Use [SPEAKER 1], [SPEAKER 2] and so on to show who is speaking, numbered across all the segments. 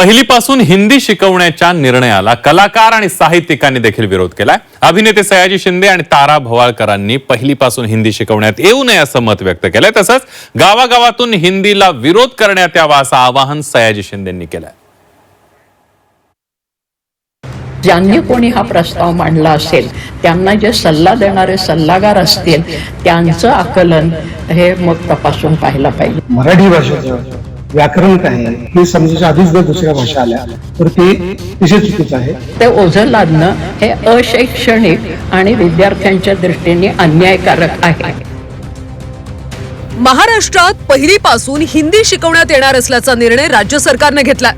[SPEAKER 1] पहिलीपासून हिंदी शिकवण्याच्या निर्णयाला कलाकार आणि साहित्यिकांनी देखील विरोध केलाय. अभिनेते सयाजी शिंदे आणि तारा भवाळकरांनी पहिलीपासून हिंदी शिकवण्यात येऊ नये असं मत व्यक्त केलंय. तसंच गावागावातून हिंदीला विरोध करण्यात यावा असं आवाहन सयाजी शिंदेंनी केलंय.
[SPEAKER 2] ज्यांनी कोणी हा प्रस्ताव मांडला असेल त्यांना जे सल्ला देणारे सल्लागार असतील त्यांचं आकलन हे मग तपासून पाहायला पाहिजे.
[SPEAKER 3] मराठी भाषेचं. व्याकरण काय आहे? हे समजायच्या आधीच जर दुसऱ्या भाषा आल्या तर ते तिथे चुकीचं आहे.
[SPEAKER 2] ते ओझं लादणं हे अशैक्षणिक आणि विद्यार्थ्यांच्या दृष्टीने अन्यायकारक आहे.
[SPEAKER 4] महाराष्ट्रात पहिलीपासून हिंदी शिकवण्यात येणार असल्याचा निर्णय राज्य सरकारने घेतलाय.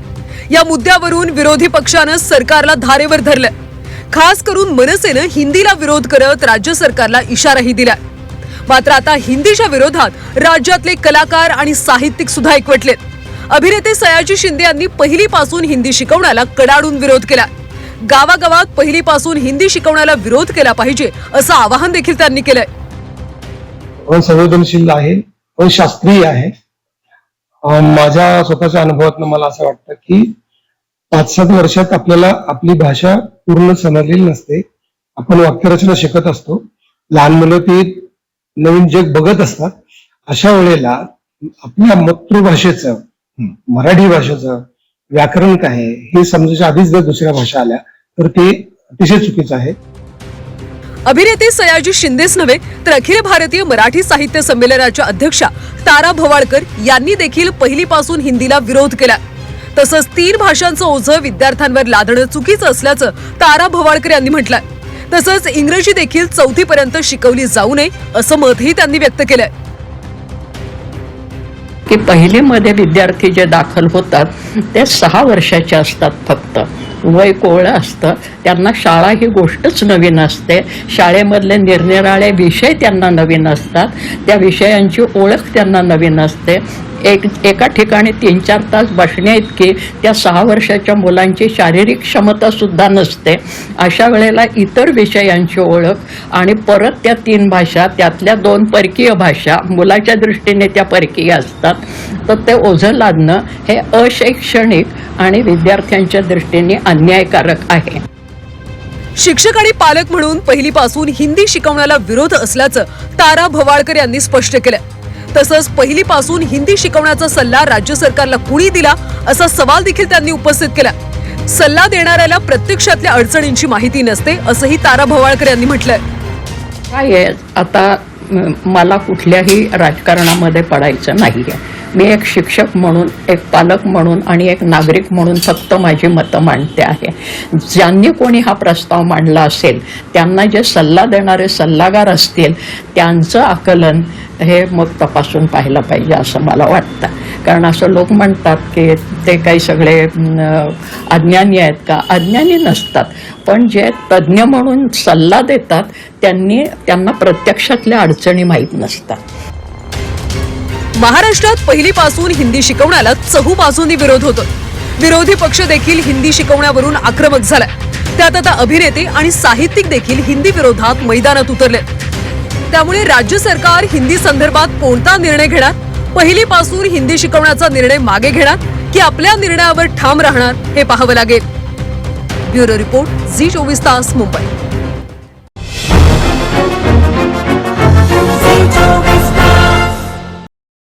[SPEAKER 4] या मुद्द्यावरून विरोधी पक्षानं सरकारला धारेवर धरलं खास करून मनसेनं हिंदीला विरोध करत राज्य सरकारला इशाराही दिलाय. मात्र आता हिंदीच्या विरोधात राज्यातले कलाकार आणि साहित्यिक सुद्धा एकवटलेत. अभिनेते सयाजी शिंदे यांनी पहिलीपासून हिंदी शिकवण्याला कडाडून विरोध केला. गावागावात पहिलीपासून हिंदी शिकवण्याला विरोध केला पाहिजे असं आवाहन देखील त्यांनी केलंय.
[SPEAKER 3] असंवेदनशील आहे अशास्त्रीय आहे. माझ्या स्वतःच्या अनुभवातनं मला असं वाटतं की पाच सात वर्षात आपल्याला आपली भाषा पूर्ण समजलेली नसते. आपण वाक्यरचना शिकत असतो. लहान मुलं ती नवीन जग बघत असतात अशा वेळेला आपल्या मातृभाषेचं मराठी भाषेचं व्याकरण काय आहे हे समजायच्या आधीच जर दुसऱ्या भाषा आल्या तर ते अतिशय चुकीचं आहे.
[SPEAKER 4] अभिनेते सयाजी शिंदेच नव्हे तर अखिल भारतीय मराठी साहित्य संमेलनाच्या अध्यक्षा तारा भवाळकर यांनी देखील पहिलीपासून हिंदीला विरोध केला. तसंच तीन भाषांचं ओझं विद्यार्थ्यांवर लादणं चुकीचं असल्याचं तारा भवाळकर यांनी म्हटलंय. तसंच इंग्रजी देखील चौथीपर्यंत शिकवली जाऊ नये असं मतही त्यांनी व्यक्त केलंय.
[SPEAKER 2] की पहिलीमध्ये विद्यार्थी जे दाखल होतात ते सहा वर्षाचे असतात फक्त. वय कोवळं असतं त्यांना शाळा ही गोष्टच नवीन असते. शाळेमधले निरनिराळे विषय त्यांना नवीन असतात. त्या विषयांची ओळख त्यांना नवीन असते. एक एका ठिकाणी तीन चार तास बसण्या इतकी त्या सहा वर्षाच्या मुलांची शारीरिक क्षमता सुद्धा नसते. अशा वेळेला इतर विषयांची ओळख आणि परत त्या तीन भाषा त्यातल्या दोन परकीय भाषा मुलाच्या दृष्टीने त्या परकीय असतात. तर ते ओझं लादणं हे अशैक्षणिक आणि विद्यार्थ्यांच्या दृष्टीने अन्यायकारक आहे.
[SPEAKER 4] शिक्षक आणि पालक म्हणून पहिलीपासून हिंदी शिकवण्याला विरोध असल्याचं तारा भवाळकर यांनी स्पष्ट केलं. तसंच पहिलीपासून हिंदी शिकवण्याचा सल्ला राज्य सरकारला कुणी दिला असा सवाल देखील त्यांनी उपस्थित केला. सल्ला देणाऱ्याला प्रत्यक्षातल्या अडचणींची माहिती नसते असंही तारा भवाळकर यांनी म्हटलंय.
[SPEAKER 2] काय आहे? आता मला कुठल्याही राजकारणामध्ये पडायचं नाही आहे मी एक शिक्षक म्हणून एक पालक म्हणून आणि एक नागरिक म्हणून फक्त माझी मतं मांडते आहे. ज्यांनी कोणी हा प्रस्ताव मांडला असेल त्यांना जे सल्ला देणारे सल्लागार असतील त्यांचं आकलन हे मग तपासून पाहायला पाहिजे असं मला वाटतं. कारण असं लोक म्हणतात की ते काही सगळे अज्ञानी आहेत का? अज्ञानी नसतात. पण जे तज्ज्ञ म्हणून सल्ला देतात त्यांनी त्यांना प्रत्यक्षातल्या अडचणी माहीत नसतात.
[SPEAKER 4] महाराष्ट्रात पहिलीपासून हिंदी शिकवण्याला चहू बाजूंनी विरोध होतो विरोधी पक्ष देखील हिंदी शिकवण्यावरून आक्रमक झालाय. त्यात आता अभिनेते आणि साहित्यिक देखील हिंदी विरोधात मैदानात उतरले त्यामुळे राज्य सरकार हिंदी संदर्भात कोणता निर्णय घेणार? पहिलीपासून हिंदी शिकवण्याचा निर्णय मागे घेणार की आपल्या निर्णयावर ठाम राहणार हे पाहावं लागेल. ब्युरो रिपोर्ट झी चोवीस तास मुंबई.